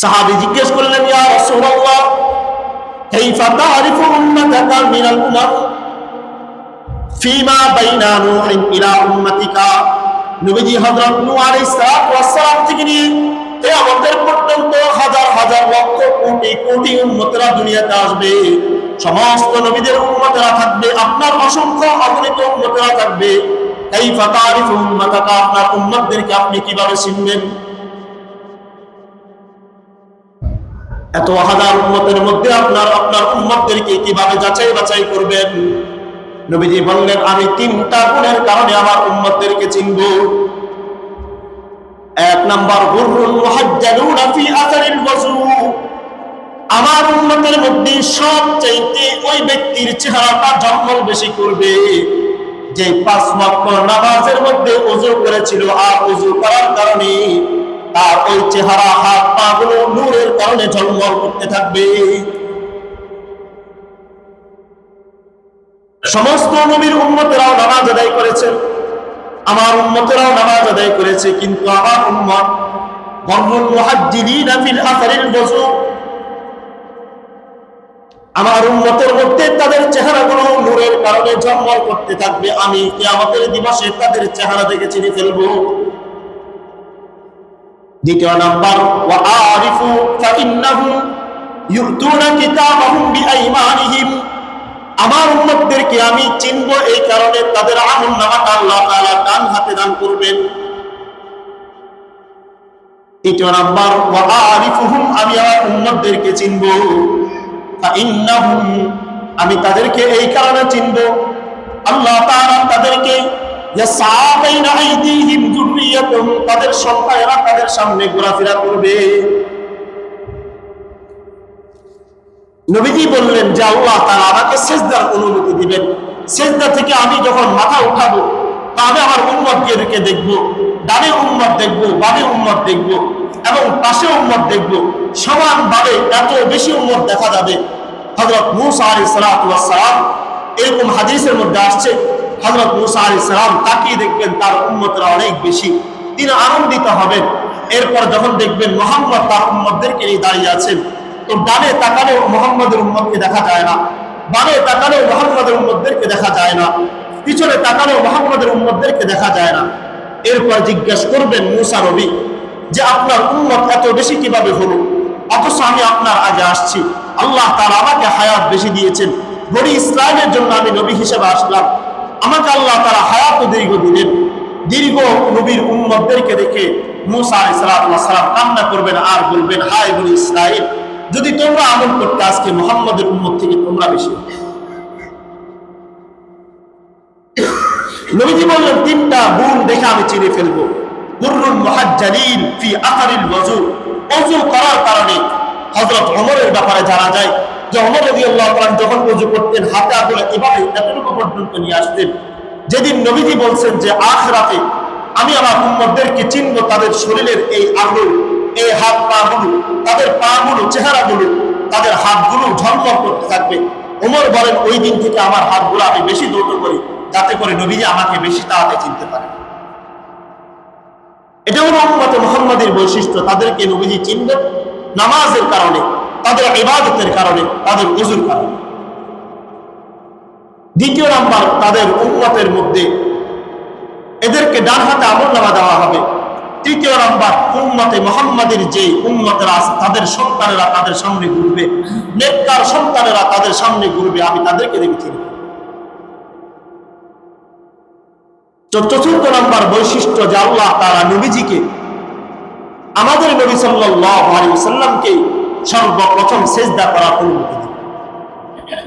সাহাবী জিজ্ঞেস করলেন, ইয়া রাসূলুল্লাহ, কাইফা তারিফু উম্মাতাকা মিনাল উমাম? ফিমা বাইনা নূহিন ইলা নবীজি হযরত নূহ আলাইহিস সালাম থেকে নিয়ে কিয়ামতের পর্যন্ত হাজার হাজার লক্ষ কোটি কোটি উম্মতরা দুনিয়াতে আসবে। সমস্ত নবীদের উম্মতরা থাকবে, আপনার অসংখ্য অগণিত উম্মতরা থাকবে। কাইফা তারিফু উম্মাতাকা আপনার উম্মতদেরকে আপনি কীভাবে চিনবেন? এত হাজার উম্মতের মধ্যে আপনার আপনার উম্মতদেরকে কীভাবে যাচাই বাছাই করবেন? নবীজি বললেন, আমি তিনটা গুণের কারণে আমার উম্মতদেরকে চিনব। এক নাম্বার গুররুল মুহাজ্জালুনা ফি আসারিল ওযু আমার উম্মতের মধ্যে সবচাইতে ওই ব্যক্তির চেহারাটা জন্মল বেশি করবে। যে পাঁচ ওয়াক্ত নামাজের মধ্যে ওযু করেছিল আর ওযু করার কারণে তার ওই চেহারা, হাত, পা গুলো নূরের কারণে ঝলমল করতে থাকবে। সমস্ত নবীর উম্মতেরাও নামাজ আদায় করেছেন আমার উম্মতেরাও নামাজ আদায় করেছে, কিন্তু আমার ওযু আমার উম্মতের মধ্যে তাদের চেহারাগুলো নূরের কারণে ঝলমল করতে থাকবে। আমি কিয়ামতের দিবসে তাদের চেহারা দেখে চিনে ফেলব। দ্বিতীয় নাম্বার ফাইন্নাহুম ইউতুনা কিতাবাহুম বিআইমানিহিম। আমার উম্মতদেরকে আমি চিনব এই কারণে তাদের আমল নামাটা আল্লাহ তাআলা ডান হাতে দান করবেন। তৃতীয় আমি আমার উম্মতদেরকে চিনব। ফাইন্নাহুম আমি তাদেরকে এই কারণে চিনব। আল্লাহ তাআলা তাদেরকে তাদের সন্তানেরা তাদের সামনে ঘোরাফেরা করবে। নবীজি বললেন, যে আল্লাহ তাআলা আমাকে সেজদার অনুমতি দিবেন। সেজদা থেকে আমি যখন মাথা উঠাবো তা আমি আমার উম্মতকে দেখব। ডানে উম্মত দেখব, বামে উম্মত দেখব এবং পাশে উম্মত দেখব। সমানভাবে এত বেশি উম্মত দেখা যাবে। হযরত মূসা ওয়াস সালাম এরকম হাদিসের মধ্যে আসছে হযরত মূসা আলাইহিস সালাম তাকিয়ে দেখবেন তার উম্মতরা অনেক বেশি। তিনি আনন্দিত হবেন। এরপর যখন দেখবেন মোহাম্মদ তার উম্মতদেরকে নিয়ে দাঁড়িয়ে আছেন, তো ডানে তাকালেও মোহাম্মদের উম্মতকে দেখা যায় না। বামে তাকালেও মোহাম্মদের উম্মতদেরকে দেখা যায় না। পিছনে তাকালেও মোহাম্মদের উম্মতদেরকে দেখা যায় না। এরপর জিজ্ঞেস করবেন মুসা নবী, যে আপনার উম্মত এত বেশি কীভাবে হলো? অথচ আমি আপনার আগে আসছি। আল্লাহ তার আমাকে হায়াত বেশি দিয়েছেন। বড়ি ইসলামের জন্য আমি নবী হিসেবে আসলাম। আমাকে আল্লাহ তারা হায়াত দীর্ঘ দিলেন দীর্ঘ নবীর উম্মতদেরকে দেখে মুসা আলাইহিস কান্না করবেন, আর বলবেন, হায় বলি ইসরাইল যদি তোমরা আমল করতে আজকে মোহাম্মদের উম্মত থেকে তোমরা বেশি নবীজি বললেন, তিনটা গুণ দেখে আমি চিনে ফেলব। গুররুল মুহাজ্জালিন করার কারণে ব্যাপারে জানা যায় যখন করতেন, হাতে এভাবে এতটুকু পর্যন্ত নিয়ে আসতেন? যেদিন নবীজি বলছেন যে, আখিরাতে আমি আমার উম্মতদেরকে চিনব, তাদের শরীরের এই এই হাত তাদের তাদের হাতগুলো ঝলমল করতে থাকবে। ওমর বলেন, ওই দিন থেকে আমার হাতগুলো আমি বেশি দ্রুত করি, যাতে করে নবীজি আমাকে বেশি তাড়াতাড়ি চিনতে পারে। এটা হলো মোহাম্মদের বৈশিষ্ট্য। তাদেরকে নবীজি চিনবেন নামাজের কারণে। তাদের ইবাদতের কারণে, তাদের উজুর কারণে। দ্বিতীয় নাম্বার, তাদের উম্মতের মধ্যে এদেরকে ডান হাতে আমল নামা দেওয়া হবে। তৃতীয় নাম্বার, উম্মতে মোহাম্মদের যে উম্মতেরা আছে, তাদের সন্তানেরা তাদের সামনে ঘুরবে। নেককার সন্তানেরা তাদের সামনে ঘুরবে, আমি তাদেরকে দেখেছি। চতুর্থ নাম্বার বৈশিষ্ট্য যে আল্লাহ তারা নবীজিকে, আমাদের নবী সাল্লাল্লাহু আলাইহি সাল্লামকে সর্বপ্রথম সেজদা করার অনুমতি দিবেন